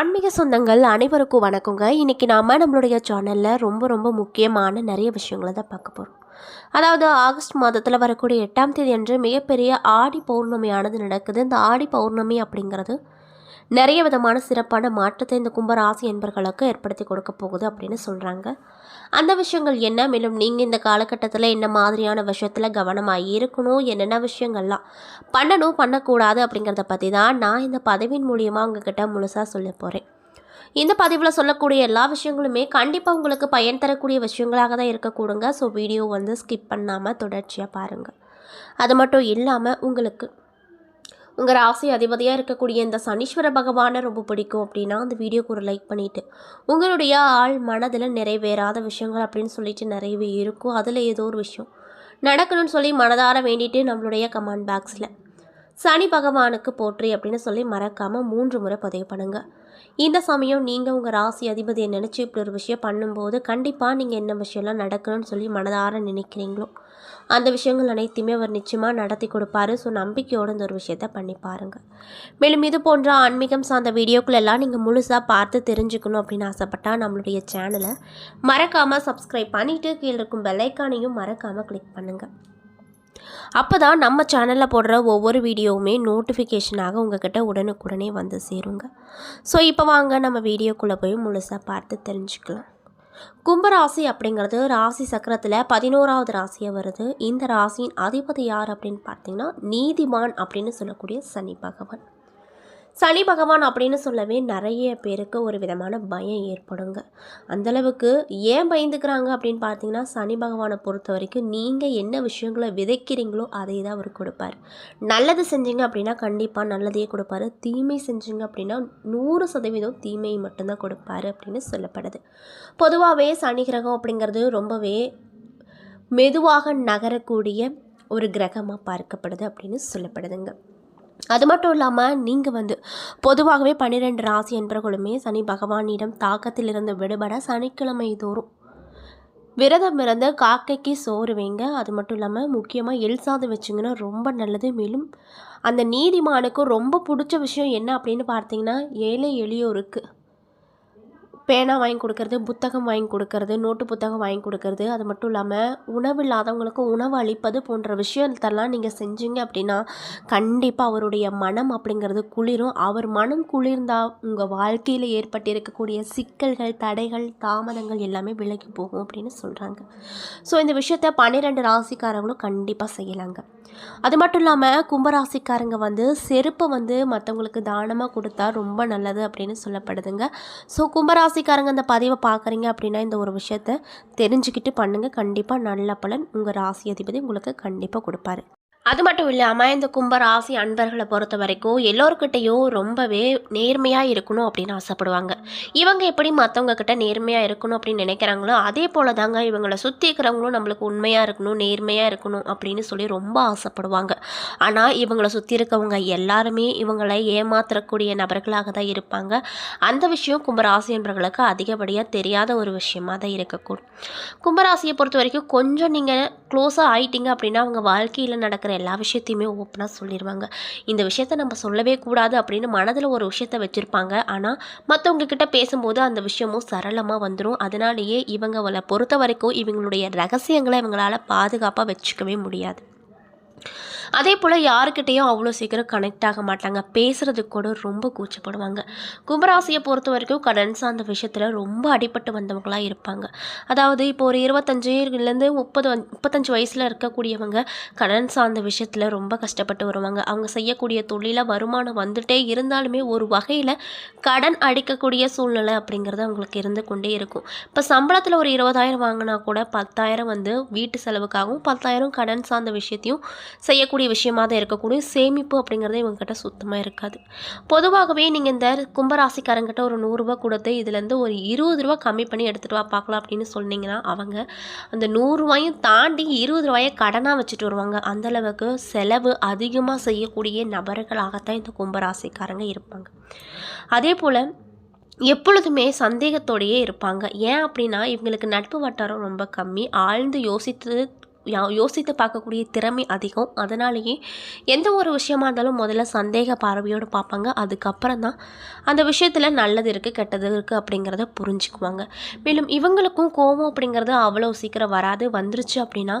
ஆன்மீக சொந்தங்கள் அனைவருக்கும் வணக்கங்க. இன்றைக்கி நாம் நம்மளுடைய சேனலில் ரொம்ப ரொம்ப முக்கியமான நிறைய விஷயங்களை தான் பார்க்க போகிறோம் அதாவது ஆகஸ்ட் மாதத்தில் வரக்கூடிய எட்டாம் தேதி அன்று மிகப்பெரிய ஆடி பௌர்ணமியானது நடக்குது. இந்த ஆடி பௌர்ணமி அப்படிங்கிறது நிறைய விதமான சிறப்பான மாற்றத்தை இந்த கும்பராசி என்பர்களுக்கு ஏற்படுத்தி கொடுக்க போகுது அப்படின்னு சொல்கிறாங்க அந்த விஷயங்கள் என்ன? மேலும் நீங்கள் இந்த காலகட்டத்தில் என்ன மாதிரியான விஷயத்தில் கவனமாக இருக்கணும்? என்னென்ன விஷயங்கள்லாம் பண்ணணும் பண்ணக்கூடாது அப்படிங்கிறத பற்றி தான் நான் இந்த பதவியின் மூலியமாக உங்ககிட்ட முழுசாக சொல்ல போகிறேன் இந்த பதிவில் சொல்லக்கூடிய எல்லா விஷயங்களுமே கண்டிப்பாக உங்களுக்கு பயன் தரக்கூடிய விஷயங்களாக தான் இருக்கக்கூடுங்க ஸோ வீடியோ வந்து ஸ்கிப் பண்ணாமல் தொடர்ச்சியாக பாருங்கள் அது மட்டும் இல்லாமல் உங்களுக்கு உங்கள் ராசி அதிபதியாக இருக்கக்கூடிய இந்த சனீஸ்வர பகவானை ரொம்ப பிடிக்கும் அப்படின்னா அந்த வீடியோக்கு ஒரு லைக் பண்ணிவிட்டு உங்களுடைய ஆள் மனதில் நிறைவேறாத விஷயங்கள் அப்படின்னு சொல்லிட்டு நிறையவே இருக்கும். அதில் ஏதோ ஒரு விஷயம் நடக்கணும்னு சொல்லி மனதார வேண்டிட்டு நம்மளுடைய கமெண்ட் பாக்ஸில் சனி பகவானுக்கு போற்றி அப்படின்னு சொல்லி மறக்காமல் மூன்று முறை பதிவு பண்ணுங்கள் இந்த சமயம் நீங்கள் உங்கள் ராசி அதிபதியை நினச்சி இப்படி ஒரு விஷயம் பண்ணும்போது கண்டிப்பாக நீங்கள் என்ன விஷயம்லாம் நடக்கணும்னு சொல்லி மனதார நினைக்கிறீங்களோ அந்த விஷயங்கள் அனைத்தையுமே அவர் நிச்சயமாக நடத்தி கொடுப்பாரு. ஸோ நம்பிக்கையோடு இந்த ஒரு விஷயத்த பண்ணி பாருங்கள் மேலும் இது போன்ற ஆன்மீகம் சார்ந்த வீடியோக்கள் எல்லாம் நீங்கள் முழுசாக பார்த்து தெரிஞ்சுக்கணும் அப்படின்னு ஆசைப்பட்டால் நம்மளுடைய சேனலை மறக்காமல் சப்ஸ்கிரைப் பண்ணிவிட்டு கீழே இருக்கும் பெல்லைக்கானையும் மறக்காமல் கிளிக் பண்ணுங்கள் அப்போ தான் நம்ம சேனலில் போடுற ஒவ்வொரு வீடியோவுமே நோட்டிஃபிகேஷனாக உங்ககிட்ட உடனுக்குடனே வந்து சேருங்க. ஸோ இப்போ வாங்க நம்ம வீடியோக்குள்ளே போய் முழுசாக பார்த்து தெரிஞ்சுக்கலாம். கும்பராசி அப்படிங்கிறது ராசி சக்கரத்தில் பதினோராவது ராசியாக வருது. இந்த ராசியின் அதிபதி யார் அப்படின்னு பார்த்தீங்கன்னா நீதிமான் அப்படின்னு சொல்லக்கூடிய சனி பகவான். சனி பகவான் அப்படின்னு சொல்லவே நிறைய பேருக்கு ஒரு விதமான பயம் ஏற்படுங்க. அந்தளவுக்கு ஏன் பயந்துக்கிறாங்க அப்படின்னு பார்த்தீங்கன்னா சனி பகவானை பொறுத்த வரைக்கும் நீங்கள் என்ன விஷயங்களை விதைக்கிறீங்களோ அதை தான் அவர் கொடுப்பார். நல்லது செஞ்சீங்க அப்படின்னா கண்டிப்பாக நல்லதையே கொடுப்பாரு. தீமை செஞ்சீங்க அப்படின்னா நூறு சதவீதம் தீமை மட்டும்தான் கொடுப்பாரு அப்படின்னு சொல்லப்படுது. பொதுவாகவே சனி கிரகம் அப்படிங்கிறது ரொம்பவே மெதுவாக நகரக்கூடிய ஒரு கிரகமாக பார்க்கப்படுது அப்படின்னு சொல்லப்படுதுங்க. அது மட்டும் இல்லாமல் நீங்கள் வந்து பொதுவாகவே பன்னிரெண்டு ராசி என்பவர்களுமே சனி பகவானிடம் தாக்கத்திலிருந்து விடுபட சனிக்கிழமை தோறும் விரதம் இருந்து காக்கைக்கு சோறு வைங்க. அது மட்டும் இல்லாமல் முக்கியமாக எல் சாதம் வச்சிங்கன்னா ரொம்ப நல்லது. மேலும் அந்த நீதிமானுக்கு ரொம்ப பிடிச்ச விஷயம் என்ன அப்படின்னு பார்த்தீங்கன்னா ஏழை எளியோருக்கு பேனா வாங்கி கொடுக்கறது புத்தகம் வாங்கி கொடுக்கறது நோட்டு புத்தகம் வாங்கி கொடுக்கறது அது மட்டும் இல்லாமல் உணவு இல்லாதவங்களுக்கு உணவு அளிப்பது போன்ற விஷயத்தெல்லாம் நீங்கள் செஞ்சீங்க அப்படின்னா கண்டிப்பாக அவருடைய மனம் அப்படிங்கிறது குளிரும். அவர் மனம் குளிர்ந்தால் உங்கள் வாழ்க்கையில் ஏற்பட்டிருக்கக்கூடிய சிக்கல்கள் தடைகள் தாமதங்கள் எல்லாமே விலகி போகும் அப்படின்னு சொல்கிறாங்க ஸோ இந்த விஷயத்த பன்னிரெண்டு ராசிக்காரங்களும் கண்டிப்பாக செய்யலாங்க. அது மட்டும் இல்லாமல் கும்பராசிக்காரங்க வந்து செருப்பை வந்து மற்றவங்களுக்கு தானமாக கொடுத்தா ரொம்ப நல்லது அப்படின்னு சொல்லப்படுதுங்க. ஸோ கும்பராசிக்காரங்க இந்த பதிவை பார்க்குறீங்க அப்படின்னா இந்த ஒரு விஷயத்த தெரிஞ்சுக்கிட்டு பண்ணுங்கள் கண்டிப்பாக நல்ல பலன் உங்கள் ராசி அதிபதி உங்களுக்கு கண்டிப்பாக கொடுப்பாரு. அது மட்டும் இல்லாமல் இந்த கும்ப ராசி அன்பர்களை பொறுத்த வரைக்கும் எல்லோருக்கிட்டேயும் ரொம்பவே நேர்மையாக இருக்கணும் அப்படின்னு ஆசைப்படுவாங்க. இவங்க எப்படி மற்றவங்க கிட்ட நேர்மையாக இருக்கணும் அப்படின்னு நினைக்கிறாங்களோ அதே போல் தாங்க இவங்களை சுற்றி இருக்கிறவங்களும் நம்மளுக்கு உண்மையாக இருக்கணும் நேர்மையாக இருக்கணும் அப்படின்னு சொல்லி ரொம்ப ஆசைப்படுவாங்க. ஆனால் இவங்களை சுற்றி இருக்கவங்க எல்லாருமே இவங்களை ஏமாற்றக்கூடிய நபர்களாக தான் இருப்பாங்க. அந்த விஷயம் கும்பராசி என்பவர்களுக்கு அதிகப்படியாக தெரியாத ஒரு விஷயமாக தான் இருக்கக்கூடும். கும்பராசியை பொறுத்த வரைக்கும் கொஞ்சம் நீங்கள் க்ளோஸாக ஆயிட்டீங்க அப்படின்னா அவங்க வாழ்க்கையில் நடக்கிற எல்லா விஷயத்தையுமே ஓப்பனாக சொல்லிடுவாங்க இந்த விஷயத்த நம்ம சொல்லவே கூடாது அப்படின்னு மனதில் ஒரு விஷயத்த வச்சுருப்பாங்க. ஆனால் மற்றவங்க கிட்ட பேசும்போது அந்த விஷயமும் சரளமாக வந்துடும் அதனாலேயே இவங்களை பொறுத்த வரைக்கும் இவங்களுடைய ரகசியங்களை இவங்களால் பாதுகாப்பாக வச்சுக்கவே முடியாது. அதே போல் யாருக்கிட்டேயும் அவ்வளோ சீக்கிரம் கனெக்ட் ஆக மாட்டாங்க. பேசுகிறதுக்கு கூட ரொம்ப கூச்சப்படுவாங்க. கும்பராசியை பொறுத்த வரைக்கும் கடன் சார்ந்த விஷயத்தில் ரொம்ப அடிபட்டு வந்தவங்களாக இருப்பாங்க. அதாவது இப்போ ஒரு இருபத்தஞ்சுலேருந்து முப்பது முப்பத்தஞ்சு வயசில் இருக்கக்கூடியவங்க கடன் சார்ந்த விஷயத்தில் ரொம்ப கஷ்டப்பட்டு வருவாங்க. அவங்க செய்யக்கூடிய தொழிலாக வருமானம் வந்துட்டே இருந்தாலுமே ஒரு வகையில் கடன் அடிக்கக்கூடிய சூழ்நிலை அப்படிங்கிறது அவங்களுக்கு இருந்து கொண்டே இருக்கும். இப்போ சம்பளத்தில் ஒரு இருபதாயிரம் வாங்கினா கூட பத்தாயிரம் வந்து வீட்டு செலவுக்காகவும் பத்தாயிரம் கடன் சார்ந்த விஷயத்தையும் செய்யக்கூடிய விஷயமாக தான் இருக்கக்கூடிய சேமிப்பு அப்படிங்கிறது இவங்ககிட்ட சுத்தமாக இருக்காது. பொதுவாகவே நீங்கள் இந்த கும்பராசிக்காரங்கிட்ட ஒரு நூறுரூவா கொடுத்து இதுலேருந்து ஒரு இருபது ரூபா கம்மி பண்ணி எடுத்துகிட்டு வா பார்க்கலாம் அப்படின்னு சொன்னீங்கன்னா அவங்க அந்த நூறுரூவாயும் தாண்டி இருபது ரூபாயை கடனாக வச்சுட்டு வருவாங்க. அந்தளவுக்கு செலவு அதிகமாக செய்யக்கூடிய நபர்களாகத்தான் இந்த கும்பராசிக்காரங்க இருப்பாங்க. அதே போல் எப்பொழுதுமே சந்தேகத்தோடையே இருப்பாங்க. ஏன் அப்படின்னா இவங்களுக்கு நட்பு வட்டாரம் ரொம்ப கம்மி. ஆழ்ந்து யோசித்து யோசித்து பார்க்கக்கூடிய திறமை அதிகம். அதனாலேயே எந்த ஒரு விஷயமா இருந்தாலும் முதல்ல சந்தேக பார்வையோடு பார்ப்பாங்க. அதுக்கப்புறம் தான் அந்த விஷயத்தில் நல்லது இருக்குது கெட்டது இருக்குது அப்படிங்கிறத புரிஞ்சுக்குவாங்க. மேலும் இவங்களுக்கும் கோபம் அப்படிங்கிறது அவ்வளோ சீக்கிரம் வராது. வந்துருச்சு அப்படின்னா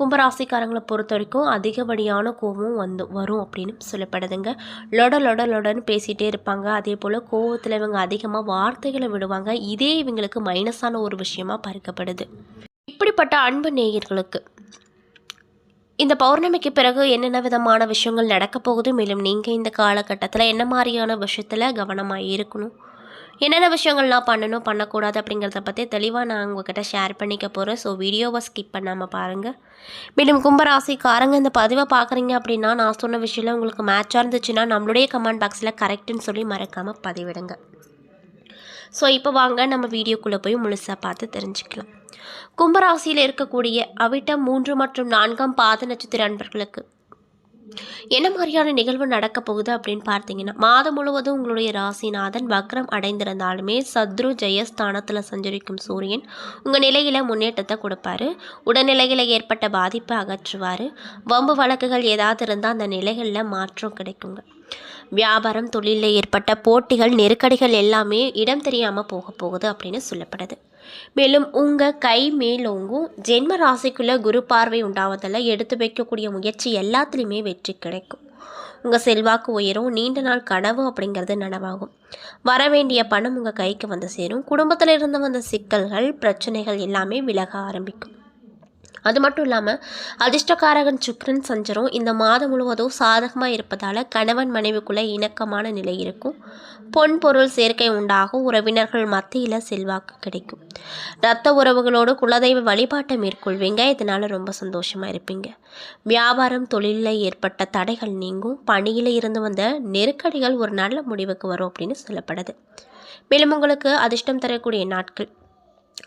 கும்பராசிக்காரங்களை பொறுத்த வரைக்கும் அதிகப்படியான கோபம் வந்து வரும் அப்படின்னு சொல்லப்படுதுங்க. லொட லொட லொடன்னு பேசிகிட்டே இருப்பாங்க. அதே போல் கோவத்தில் இவங்க அதிகமாக வார்த்தைகளை விடுவாங்க. இதே இவங்களுக்கு மைனஸான ஒரு விஷயமா பார்க்கப்படுது இப்படிப்பட்ட அன்பு நேயர்களுக்கு இந்த பௌர்ணமிக்கு பிறகு என்னென்ன விதமான விஷயங்கள் நடக்க போகுது? மேலும் நீங்கள் இந்த காலகட்டத்தில் என்ன மாதிரியான விஷயத்தில் கவனமாக இருக்கணும்? என்னென்ன விஷயங்கள்லாம் பண்ணணும் பண்ணக்கூடாது அப்படிங்கிறத பற்றி தெளிவாக நான் உங்ககிட்ட ஷேர் பண்ணிக்க போகிறேன் ஸோ வீடியோவை ஸ்கிப் பண்ணாமல் பாருங்கள் மேலும் கும்பராசிக்காரங்க இந்த பதிவை பார்க்குறீங்க அப்படின்னா நான் சொன்ன விஷயம் உங்களுக்கு மேட்சாக இருந்துச்சுன்னா நம்மளுடைய கமெண்ட் பாக்ஸில் கரெக்டுன்னு சொல்லி மறக்காமல் பதிவிடுங்க. ஸோ இப்போ வாங்க நம்ம வீடியோக்குள்ளே போய் முழுசாக பார்த்து தெரிஞ்சுக்கலாம். கும்பராசியில் இருக்கக்கூடிய அவிட்டம் மூன்று மற்றும் நான்காம் பாத நட்சத்திர அன்பர்களுக்கு என்ன மாதிரியான நிகழ்வு நடக்க போகுது அப்படின்னு பார்த்தீங்கன்னா மாதம் முழுவதும் உங்களுடைய ராசிநாதன் வக்ரம் அடைந்திருந்தாலுமே சத்ரு ஜெயஸ்தானத்தில் சஞ்சரிக்கும் சூரியன் உங்கள் நிலையில் முன்னேற்றத்தை கொடுப்பாரு. உடல்நிலையில் ஏற்பட்ட பாதிப்பை அகற்றுவார். வம்பு வழக்குகள் ஏதாவது இருந்தால் அந்த நிலைகளில் மாற்றம் கிடைக்குங்க. வியாபாரம் தொழிலில் ஏற்பட்ட போட்டிகள் நெருக்கடிகள் எல்லாமே இடம் தெரியாமல் போக போகுது அப்படின்னு சொல்லப்படுது. மேலும் உங்கள் கை மேலோங்கும் ஜென்ம ராசிக்குள்ள குரு பார்வை உண்டாவதில் எடுத்து வைக்கக்கூடிய முயற்சி எல்லாத்துலேயுமே வெற்றி கிடைக்கும். உங்கள் செல்வாக்கு உயரும் நீண்ட நாள் கனவு அப்படிங்கிறது நனவாகும். வர வேண்டிய பணம் உங்கள் கைக்கு வந்து சேரும். குடும்பத்தில் இருந்து வந்த சிக்கல்கள் பிரச்சனைகள் எல்லாமே விலக ஆரம்பிக்கும். அது மட்டும் இல்லாமல் அதிர்ஷ்டக்காரகன் சுக்ரன் சஞ்சரம் இந்த மாதம் முழுவதும் சாதகமாக இருப்பதால் கணவன் மனைவிக்குள்ளே இணக்கமான நிலை இருக்கும். பொன் பொருள் சேர்க்கை உண்டாகும். உறவினர்கள் மத்தியில் செல்வாக்கு கிடைக்கும். இரத்த உறவுகளோடு குலதெய்வ வழிபாட்டை மேற்கொள்வீங்க. இதனால் ரொம்ப சந்தோஷமாக இருப்பீங்க. வியாபாரம் தொழிலில் ஏற்பட்ட தடைகள் நீங்கும். பணியில் இருந்து வந்த நெருக்கடிகள் ஒரு நல்ல முடிவுக்கு வரும் அப்படின்னு சொல்லப்படுது. மேலும் உங்களுக்கு அதிர்ஷ்டம் தரக்கூடிய நாட்கள்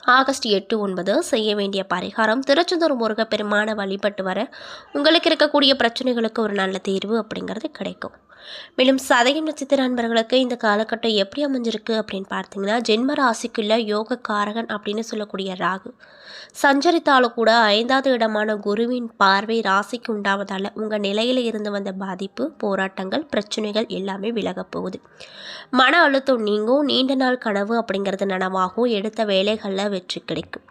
ஆகஸ்ட் எட்டு ஒன்பது செய்ய வேண்டிய பரிகாரம் திருச்செந்தூர் முருகப்பெருமானை வழிபட்டு வர உங்களுக்கு இருக்கக்கூடிய பிரச்சனைகளுக்கு ஒரு நல்ல தீர்வு அப்படிங்கிறது கிடைக்கும். மேலும் சதயம் நட்சத்திர அன்பர்களுக்கு இந்த காலகட்டம் எப்படி அமைஞ்சிருக்கு அப்படின்னு பார்த்தீங்கன்னா ஜென்ம ராசிக்குள்ள யோக காரகன் அப்படின்னு சொல்லக்கூடிய ராகு. சஞ்சரித்தாலும் கூட ஐந்தாவது இடமான குருவின் பார்வை ராசிக்கு உண்டாவதால் உங்கள் நிலையில் இருந்து வந்த பாதிப்பு போராட்டங்கள் பிரச்சனைகள் எல்லாமே விலகப் போகுது. மன அழுத்தம் நீங்கும் நீண்ட நாள் கனவு அப்படிங்கிறது நனவாகும் எடுத்த வேலைகளில் வெற்றி கிடைக்கும்.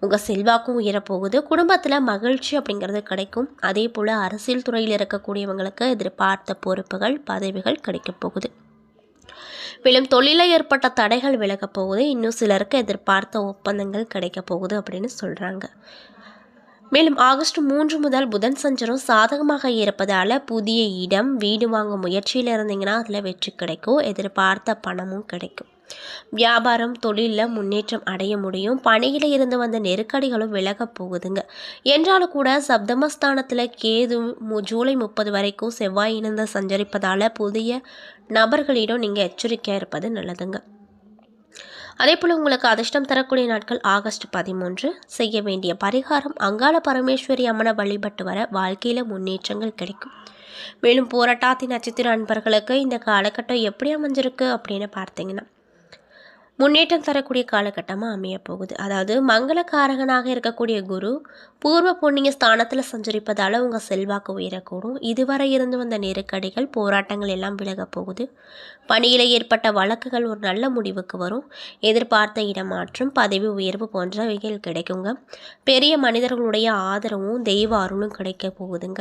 உங்கள் செல்வாக்கும் உயரப்போகுது. குடும்பத்தில் மகிழ்ச்சி அப்படிங்கிறது கிடைக்கும். அதே போல் அரசியல் துறையில் இருக்கக்கூடியவங்களுக்கு எதிர்பார்த்த பொறுப்புகள் பதவிகள் கிடைக்கப் போகுது. மேலும் தொழிலில் ஏற்பட்ட தடைகள் விலகப் போகுது. இன்னும் சிலருக்கு எதிர்பார்த்த ஒப்பந்தங்கள் கிடைக்கப் போகுது அப்படின்னு சொல்கிறாங்க மேலும் ஆகஸ்ட் மூன்று முதல் புதன் சஞ்சரம் சாதகமாக இருப்பதால் புதிய இடம் வீடு வாங்கும் முயற்சியில் இருந்தீங்கன்னா அதில் வெற்றி கிடைக்கும். எதிர்பார்த்த பணமும் கிடைக்கும். வியாபாரம் தொழிலில் முன்னேற்றம் அடைய முடியும். பணியில் இருந்து வந்த நெருக்கடிகளும் விலகப் போகுதுங்க. என்றாலும் கூட சப்தமஸ்தானத்தில் கேது மு- ஜூலை முப்பது வரைக்கும் செவ்வாய் இணைந்து சஞ்சரிப்பதால் புதிய நபர்களிடம் நீங்கள் எச்சரிக்கையாக இருப்பது நல்லதுங்க. அதே போல் உங்களுக்கு அதிர்ஷ்டம் தரக்கூடிய நாட்கள் ஆகஸ்ட் பதிமூன்று. செய்ய வேண்டிய பரிகாரம் அங்காள பரமேஸ்வரி அம்மனை வழிபட்டு வர வாழ்க்கையில் முன்னேற்றங்கள் கிடைக்கும். மேலும் போராட்டாத்தி நட்சத்திர அன்பர்களுக்கு இந்த காலகட்டம் எப்படி அமைஞ்சிருக்கு அப்படின்னு பார்த்தீங்கன்னா முன்னேற்றம் தரக்கூடிய காலகட்டமாக அமைய போகுது அதாவது மங்களக்காரகனாக இருக்கக்கூடிய குரு பூர்வ புண்ணிய ஸ்தானத்தில் சஞ்சரிப்பதால் உங்கள் செல்வாக்கு உயரக்கூடும். இதுவரை இருந்து வந்த நெருக்கடிகள் போராட்டங்கள் எல்லாம் விலகப் போகுது. பணியில் ஏற்பட்ட வழக்குகள் ஒரு நல்ல முடிவுக்கு வரும். எதிர்பார்த்த இடமாற்றம் பதவி உயர்வு போன்றவைகள் கிடைக்குங்க. பெரிய மனிதர்களுடைய ஆதரவும் தெய்வ அருளும் கிடைக்க போகுதுங்க.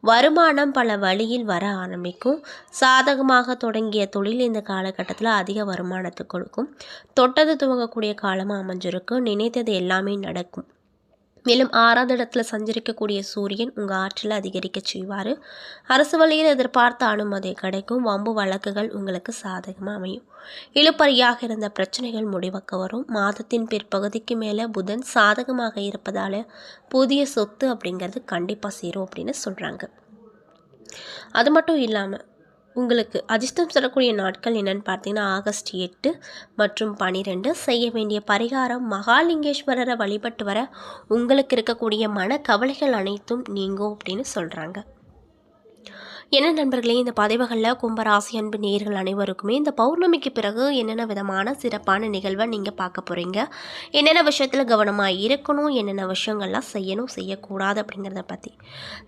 வருமானம் பல வழியில் வர ஆரம்பிக்கும். சாதகமாக தொடங்கிய தொழில் இந்த காலகட்டத்தில் அதிக வருமானத்தை கொடுக்கும். தொட்டது துவங்கக்கூடிய காலமாக அமைஞ்சிருக்கு. நினைத்தது எல்லாமே நடக்கும். மேலும் ஆறாவது இடத்துல சஞ்சரிக்கக்கூடிய சூரியன் உங்கள் ஆற்றலை அதிகரிக்க செய்வார். அரசு வழியில் எதிர்பார்த்த அனுமதி கிடைக்கும். வம்பு வழக்குகள் உங்களுக்கு சாதகமாக அமையும். இழுப்பறியாக இருந்த பிரச்சனைகள் முடிவுக்கு வரும். மாதத்தின் பிற்பகுதிக்கு மேலே புதன் சாதகமாக இருப்பதால் புதிய சொத்து அப்படிங்கிறது கண்டிப்பாக சேரும் அப்படின்னு சொல்கிறாங்க அது மட்டும் இல்லாமல் உங்களுக்கு அதிர்ஷ்டம் சொல்லக்கூடிய நாட்கள் என்னென்னு பார்த்தீங்கன்னா ஆகஸ்ட் எட்டு மற்றும் பனிரெண்டு. செய்ய வேண்டிய பரிகாரம் மகாலிங்கேஸ்வரரை வழிபட்டு வர உங்களுக்கு இருக்கக்கூடிய மன கவலைகள் அனைத்தும் நீங்கும் அப்படின்னு சொல்கிறாங்க என்ன நண்பர்களே இந்த பதிவுகளில் கும்பராசி அன்பு நேர்கள் அனைவருக்குமே இந்த பௌர்ணமிக்கு பிறகு என்னென்ன விதமான சிறப்பான நிகழ்வை நீங்கள் பார்க்க போகிறீங்க என்னென்ன விஷயத்தில் கவனமாக இருக்கணும்? என்னென்ன விஷயங்கள்லாம் செய்யணும் செய்யக்கூடாது அப்படிங்கிறத பற்றி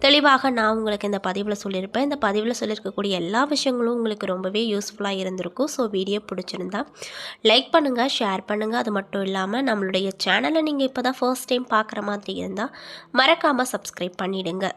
தெளிவாக நான் உங்களுக்கு இந்த பதிவில் சொல்லியிருப்பேன். இந்த பதிவில் சொல்லியிருக்கக்கூடிய எல்லா விஷயங்களும் உங்களுக்கு ரொம்பவே யூஸ்ஃபுல்லாக இருந்திருக்கும். ஸோ வீடியோ பிடிச்சிருந்தா லைக் பண்ணுங்கள் ஷேர் பண்ணுங்கள் அது மட்டும் இல்லாமல் நம்மளுடைய சேனலை நீங்கள் இப்போ தான் ஃபர்ஸ்ட் டைம் பார்க்குற மாதிரி இருந்தால் மறக்காமல் சப்ஸ்கிரைப் பண்ணிவிடுங்க